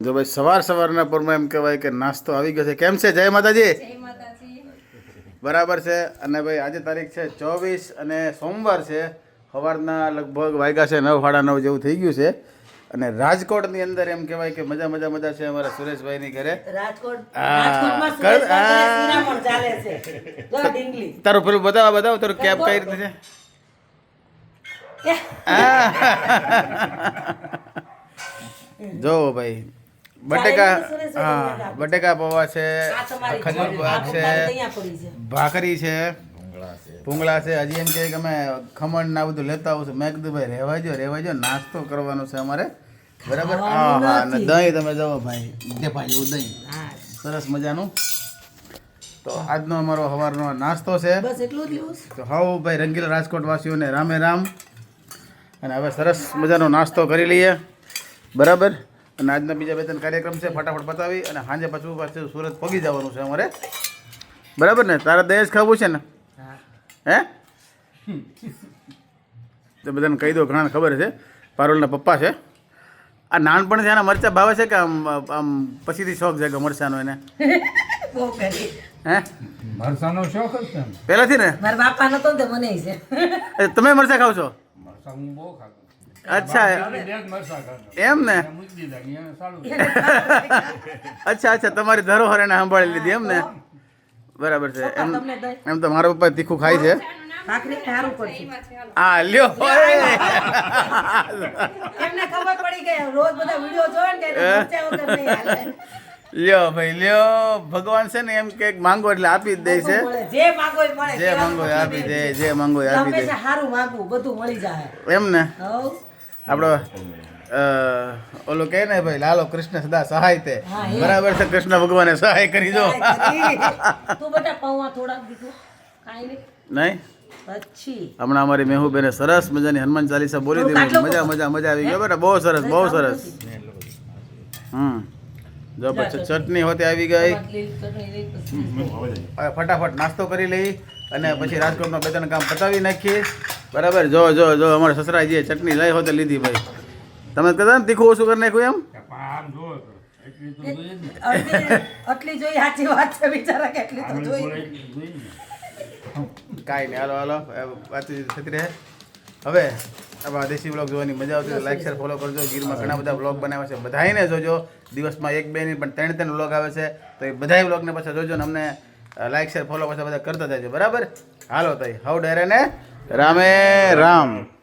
જો ભાઈ સવાર સવારના પરમાં એમ કહેવાય કે નાસ્તો આવી ગયો છે. કેમ છે? જય માતાજી. બરાબર છે. અને ભાઈ આજે તારીખ છે ચોવીસ અને સોમવાર છે. સવારના લગભગ વાગ્યા છે નવ સાડા નવ જેવું થઈ ગયું છે. અને રાજકોટની અંદર એમ કહેવાય કે મજા મજા મજા છે અમારા સુરેશભાઈની ઘરે. તારું પેલું બતાવો બતાવો તારું કેબ કઈ રીતે છે? જો ભાઈ બટેકા હા બટેકા પૌવા છે આ ખજૂર પાક છે ભાખરી છે ભૂંગળા છે. હજી એમ કહે કે અમે ખમણ ના બધું લેતા આવું છું. મેં કીધું ભાઈ રહેવા જો રહેવા જો નાસ્તો કરવાનો છે અમારે. બરાબર? હા હા અને દહીં તમે જાઓ ભાઈ. જે ભાઈ એવું દહીં. હા. સરસ મજાનું. તો આજનો અમારો સવારનો નાસ્તો છે. બસ એટલું જ છે? તો હાઉ ભાઈ રંગીલા રાજકોટ વાસીઓને રામે રામ. અને હવે સરસ મજાનો નાસ્તો કરી લઈએ. બરાબર? અને આજના બીજા બે ત્રણ કાર્યક્રમ છે ફટાફટ પતાવી અને સાંજે પાછું પાછું સુરત પગી જવાનું છે અમારે. બરાબર ને? તારા દહેજ ખાવું છે ને? હે? તો બધાને કહી દો ઘણા ખબર છે. પારોલના પપ્પા છે. આ નાનપણથી એના મરચા ભાવે છે કે આમ આમ પછીથી શોખ છે કે મરચાનો એને? બહુ હે? શોખ છે ને? પહેલાંથી ને? મારા બાપા નતો મને છે. તમે મરચા ખાવ છો? મરચા હું બહુ ખાતો. અચ્છા. એમ ને? અચ્છા અચ્છા તમારી ધરોહર એને સંભાળી લીધી એમ ને? બરાબર છે. એમ એમ તો મારા પપ્પા તીખું ખાય છે. આ લ્યો એમને ખબર પડી કે રોજ બધા વીડિયો જોવે ને કે એને મરચાં વગર નહીં હાલે. લ્યો ભાઈ લ્યો. ભગવાન છે ને એમ કે માંગો એટલે આપી જ દે છે. જે માંગો જે માંગો આપી દે. જે માંગો આપી દે. સારું માંગવું બધું મળી જાય. એમ ને? આપણો ઓલો કહે ને ભાઈ લાલો કૃષ્ણ સદા સહાય તે. બરાબર છે કૃષ્ણ ભગવાને સહાય કરી દો. તું બેટા પૌવા થોડા દીધું. કાંઈ નહીં. હમણાં અમારી મેહુબેને સરસ મજાની હનુમાન ચાલીસા બોલી દીધી. મજા મજા મજા આવી ગયો બેટા બહુ સરસ બહુ સરસ. હમ. જો પછી ચટણી હોતી આવી ગઈ. ફટાફટ નાસ્તો કરી લઈ અને પછી રાજકોટમાં બે ત્રણ કામ પતાવી નાખીએ. બરાબર જો જો જો અમારા સસરાજીએ ચટણી લઈ હોતે લીધી ભાઈ. તમે કદાચ તીખું ઓછું કરી નાખ્યું એમ? જ આટલી જોઈ સાચી વાત છે બિચારા કેટલી તો જોઈ બોલાય એટલી જોઈએ ને. કાંઈ નહીં હાલો હાલો વાતચીત થતી રહે. હવે આ દેશી બ્લોગ જોવાની મજા આવતી લાઈક શેર ફોલો કરજો. ગીરમાં ઘણા બધા બ્લોગ બનાવ્યા છે. બધાને જોજો. દિવસમાં એક બે નહીં પણ ત્રણ ત્રણ બ્લોગ આવે છે. તો એ બધાય બ્લોગને પાછા જોજો ને અમને લાઈક શેર ફોલો પાછા બધા કરતા જજો. બરાબર? હાલો તઈ હવ ડેરે ને. રામે રામ.